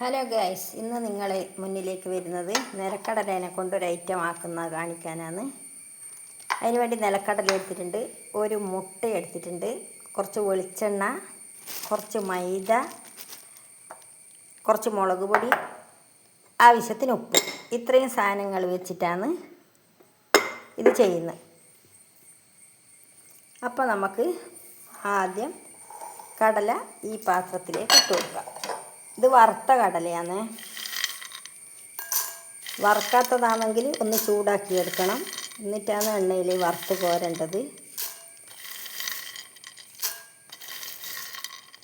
Hello guys ഇന്ന് നിങ്ങളെ മുന്നിലേക്ക് വരുന്നത് നിലക്കടലേനെ കൊണ്ടൊരു ഐറ്റം ആക്കുന്ന കാണിക്കാനാണ്. അതിനുവേണ്ടി നിലക്കടല എടുത്തിട്ടുണ്ട് ഒരു മുട്ട എടുത്തിട്ടുണ്ട് കുറച്ച് വെളിച്ചെണ്ണ കുറച്ച് മൈദ കുറച്ച് മുളക് പൊടി ആവശ്യത്തിന് ഉപ്പ്. ഇത്രയും സാധനങ്ങൾ വെച്ചിട്ടാണ് ഇത് ചെയ്യുന്നത്. അപ്പോൾ നമുക്ക് ആദ്യം കടല ഈ പാത്രത്തിലേക്ക് ഇട്ട് കൊടുക്കാം. ഇത് വറുത്ത കടലയാണ്. വറുക്കാത്തതാണെങ്കിൽ ഒന്ന് ചൂടാക്കി എടുക്കണം. എന്നിട്ടാണ് എണ്ണയിൽ വറുത്ത് കോരേണ്ടത്.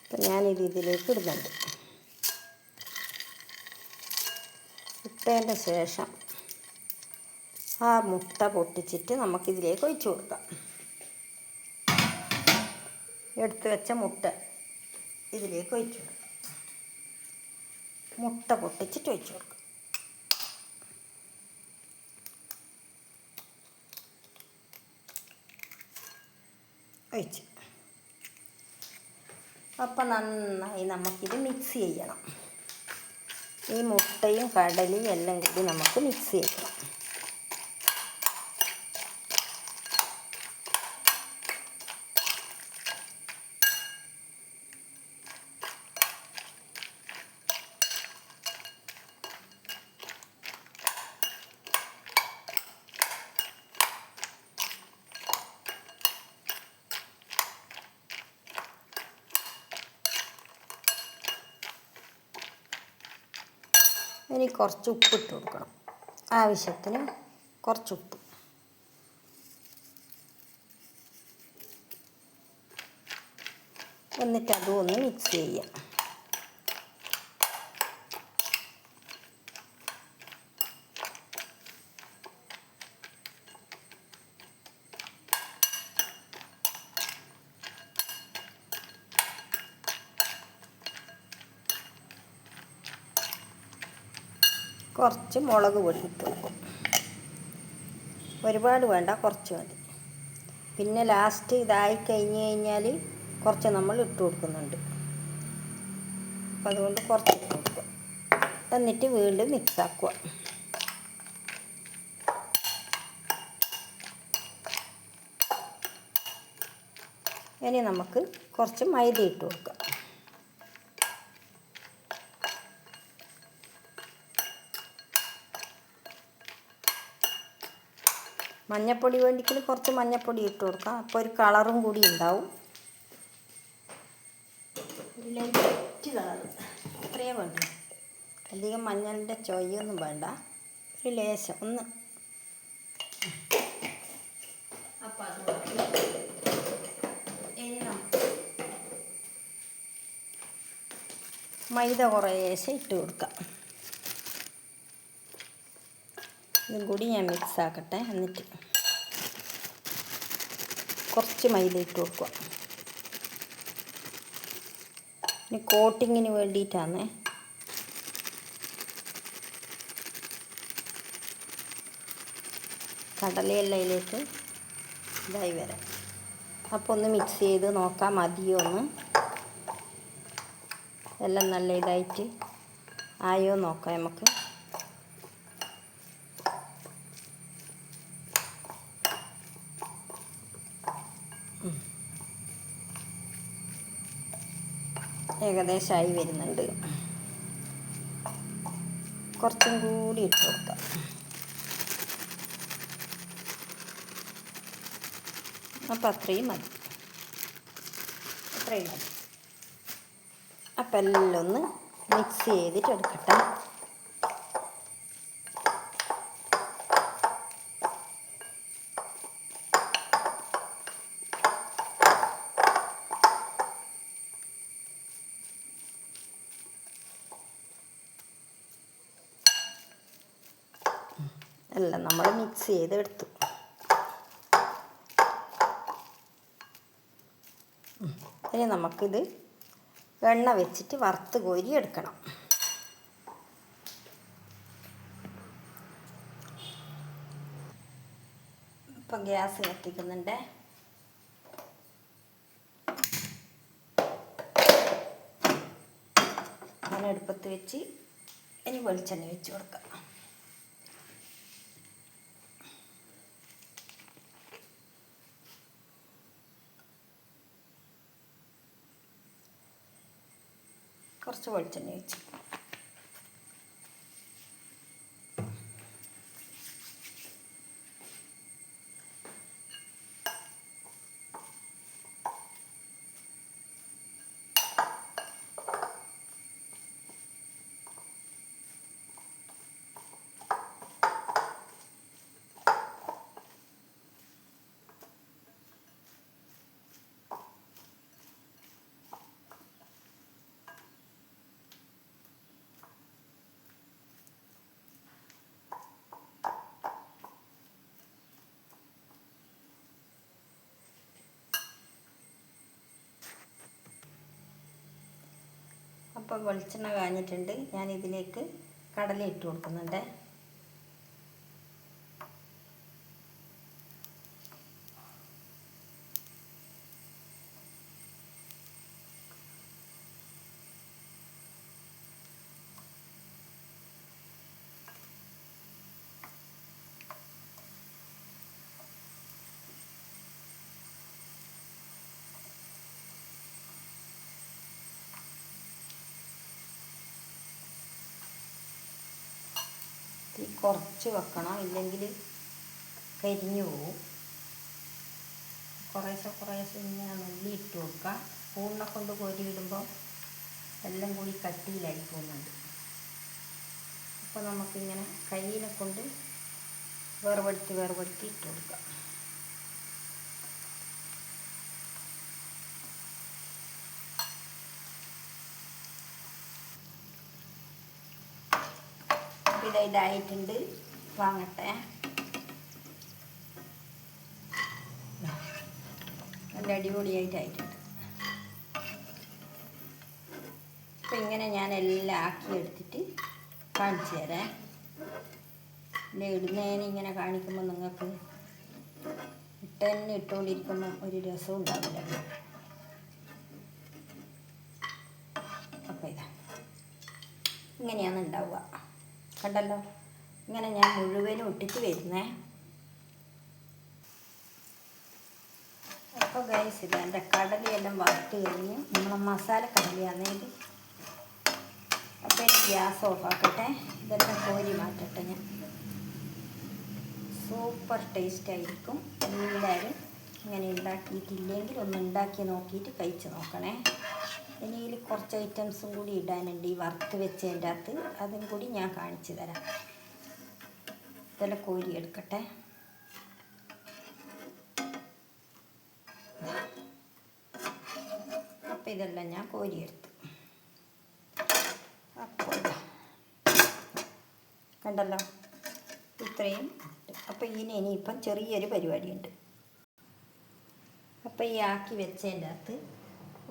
അപ്പം ഞാനിത് ഇതിലേക്ക് ഇടുന്നുണ്ട്. ഇട്ടതിന്റെ ശേഷം ആ മുട്ട പൊട്ടിച്ചിട്ട് നമുക്കിതിലേക്ക് ഒഴിച്ചു കൊടുക്കാം. എടുത്തു വെച്ച മുട്ട ഇതിലേക്ക് ഒഴിച്ചു കൊടുക്കാം. മുട്ട പൊട്ടിച്ചിട്ട് വെച്ച് കൊടുക്കും. ഒഴിച്ച്. അപ്പം നന്നായി നമുക്കിത് മിക്സ് ചെയ്യണം. ഈ മുട്ടയും കടലയും എല്ലാം കൂടി നമുക്ക് മിക്സ് ചെയ്യണം. ഇനി കുറച്ച് ഉപ്പ് ഇട്ട് കൊടുക്കണം. ആവശ്യത്തിന് കുറച്ച് ഉപ്പ്. എന്നിട്ട് അതും ഒന്ന് മിക്സ് ചെയ്യാം. കുറച്ച് മുളക് പൊടി ഇട്ട് ഒരുപാട് വേണ്ട കുറച്ച് മതി. പിന്നെ ലാസ്റ്റ് ഇതായി കഴിഞ്ഞ് കഴിഞ്ഞാൽ കുറച്ച് നമ്മൾ ഇട്ട് കൊടുക്കുന്നുണ്ട്. അപ്പം അതുകൊണ്ട് കുറച്ച് ഇട്ട് കൊടുക്കുക എന്നിട്ട് വീണ്ടും മിക്സ് ആക്കുക. ഇനി നമുക്ക് കുറച്ച് മൈദ ഇട്ട് കൊടുക്കാം. മഞ്ഞപ്പൊടി വേണ്ടിക്കൽ കുറച്ച് മഞ്ഞപ്പൊടി ഇട്ട് കൊടുക്കാം. അപ്പോൾ ഒരു കളറും കൂടി ഉണ്ടാവും. ലൈറ്റ് കളർ ഇത്രയേ വേണ്ട. അധികം മഞ്ഞളിന്റെ ചൊയ്യൊന്നും വേണ്ട. ഒരു ലേശം. ഒന്ന്. അത് മൈദ കുറേശ്ശെ ഇട്ട് കൊടുക്കാം. ഇതും കൂടി ഞാൻ മിക്സ് ആക്കട്ടെ എന്നിട്ട് കുറച്ച് മൈദ ഇട്ട് കൊടുക്കുക. ഇനി കോട്ടിങ്ങിന് വേണ്ടിയിട്ടാണ്. കടലയെല്ലാം ഇതായി വരാം. അപ്പോൾ ഒന്ന് മിക്സ് ചെയ്ത് നോക്കാം മതിയോ ഒന്ന് എല്ലാം നല്ല ഇതായിട്ട് ആയോ നോക്കാം നമുക്ക്. ഏകദേശമായി വരുന്നുണ്ട്. കുറച്ചും കൂടി ഇട്ട് കൊടുക്കാം. അപ്പം അത്രയും മതി. അത്രയും മതി. അപ്പം എല്ലാം ഒന്ന് മിക്സ് ചെയ്തിട്ട് എടുക്കട്ടെ എല്ലാം നമ്മൾ മിക്സ് ചെയ്ത് എടുത്തു ഇനി നമുക്കിത് എണ്ണ വെച്ചിട്ട് വറുത്ത് കോരി എടുക്കണം. ഇപ്പം ഗ്യാസ് കത്തിക്കുന്നുണ്ട്. ഞാൻ അടുപ്പത്ത് വെച്ച് ഇനി വെളിച്ചെണ്ണ വെച്ച് കൊടുക്കാം. കുറച്ച് വെളിച്ചെണ്ണ ഒഴിച്ച്. അപ്പോൾ വെളിച്ചെണ്ണ കാഞ്ഞിട്ടുണ്ട്. ഞാൻ ഇതിലേക്ക് കടല ഇട്ട് കൊടുക്കുന്നുണ്ട്. കുറച്ച് വെക്കണം. ഇല്ലെങ്കിൽ കരിഞ്ഞു പോവും. കുറേശ്ശെ കുറേശ്ശെ ഇങ്ങനെ നെല്ലി ഇട്ട് കൊടുക്കുക. സ്പൂണിനെ കൊണ്ട് കോരി ഇടുമ്പോൾ എല്ലാം കൂടി കട്ടിയിലായി പോകുന്നുണ്ട്. അപ്പോൾ നമുക്കിങ്ങനെ കയ്യിനെ കൊണ്ട് വേർപെടുത്തി വേർപെടുത്തി ഇട്ട് കൊടുക്കാം. ഇത് ഇതായിട്ടുണ്ട്. വാങ്ങട്ടെ. നല്ല അടിപൊളിയായിട്ടായിട്ടുണ്ട്. അപ്പം ഇങ്ങനെ ഞാൻ എല്ലാം ആക്കി എടുത്തിട്ട് കാണിച്ചു തരാം. എന്റെ ഇടുന്നതിന് ഇങ്ങനെ കാണിക്കുമ്പോൾ നിങ്ങൾക്ക് ഇട്ടന്നെ ഇട്ടുകൊണ്ടിരിക്കുമ്പം ഒരു രസവും ഉണ്ടാവില്ല. അപ്പം ഇതാ. ഇങ്ങനെയാണ് ഉണ്ടാവുക. കണ്ടല്ലോ? ഇങ്ങനെ ഞാൻ മുഴുവനും ഒട്ടിച്ച് വരുന്നേ. അപ്പോൾ ഗൈസ് ഇത് എന്റെ കടലയെല്ലാം വറുത്ത് കഴിഞ്ഞ് നമ്മളെ മസാല കടലയാണ് അപ്പോൾ എനിക്ക് ഗ്യാസ് ഓഫാക്കട്ടെ ഇതെല്ലാം കോരി മാറ്റട്ടെ ഞാൻ. സൂപ്പർ ടേസ്റ്റ് ആയിരിക്കും. എല്ലാവരും ഇങ്ങനെ ഉണ്ടാക്കിയിട്ടില്ലെങ്കിൽ ഒന്ന് ഉണ്ടാക്കി നോക്കിയിട്ട് കഴിച്ച് നോക്കണേ. ഇനി ഇതിൽ കുറച്ച് ഐറ്റംസും കൂടി ഇടാനുണ്ട്. ഈ വറുത്ത് വെച്ചതിന്റെ അകത്ത് അതും കൂടി ഞാൻ കാണിച്ചു തരാം. ഇതെല്ലാം കോരി എടുക്കട്ടെ. അപ്പം ഇതെല്ലാം ഞാൻ കോരിയെടുത്തു അപ്പോൾ കണ്ടല്ലോ? ഇത്രയും അപ്പോൾ ഇതിന് ഇനിയിപ്പം ചെറിയൊരു പരിപാടിയുണ്ട്. അപ്പോൾ ഈ ആക്കി വെച്ചതിന്റെ അകത്ത്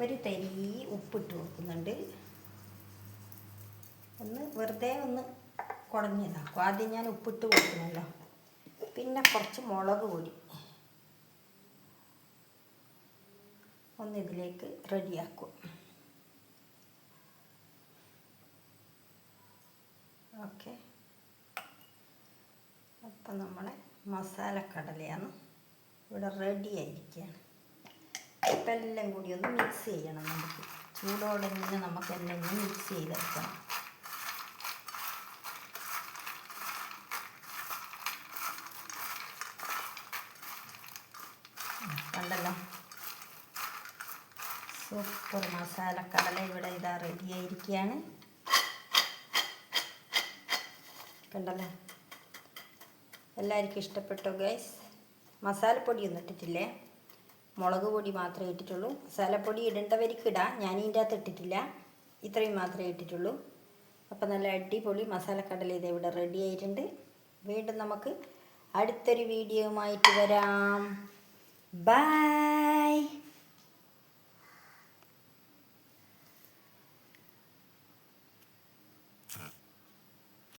ഒരു തരി ഉപ്പിട്ട് കൊടുക്കുന്നുണ്ട്. ഒന്ന് വെറുതെ ഒന്ന് കുഴഞ്ഞതാക്കും. ആദ്യം ഞാൻ ഉപ്പിട്ട് കൊടുക്കണമല്ലോ പിന്നെ കുറച്ച് മുളക് പൊടി ഒന്ന് ഇതിലേക്ക് റെഡിയാക്കും. ഓക്കെ. അപ്പം നമ്മളെ മസാലക്കടലയാണ് ഇവിടെ റെഡി ആയിരിക്കുകയാണ്. ഇപ്പം എല്ലാം കൂടി ഒന്ന് മിക്സ് ചെയ്യണം നമുക്ക്. ചൂടോടെ തന്നെ നമുക്ക് എല്ലാം ഒന്ന് മിക്സ് ചെയ്തെടുക്കണം. കണ്ടല്ലോ? സൂപ്പർ മസാലക്കടല ഇവിടെ ഇതാ റെഡി ആയിരിക്കുകയാണ് കണ്ടല്ലോ? എല്ലാവർക്കും ഇഷ്ടപ്പെട്ടു ഗൈസ് മസാലപ്പൊടിയൊന്നും ഇട്ടിട്ടില്ലേ? മുളക് പൊടി മാത്രമേ ഇട്ടിട്ടുള്ളൂ. മസാലപ്പൊടി ഇടേണ്ടവർക്ക് ഇടാം ഞാൻ ഇതിന്റെ അകത്ത് ഇട്ടിട്ടില്ല. ഇത്രയും മാത്രമേ ഇട്ടിട്ടുള്ളൂ. അപ്പോൾ നല്ല അടിപൊളി മസാലക്കടല ഇത് ഇവിടെ റെഡി ആയിട്ടുണ്ട്. വീണ്ടും നമുക്ക് അടുത്തൊരു വീഡിയോയുമായിട്ട് വരാം. ബൈ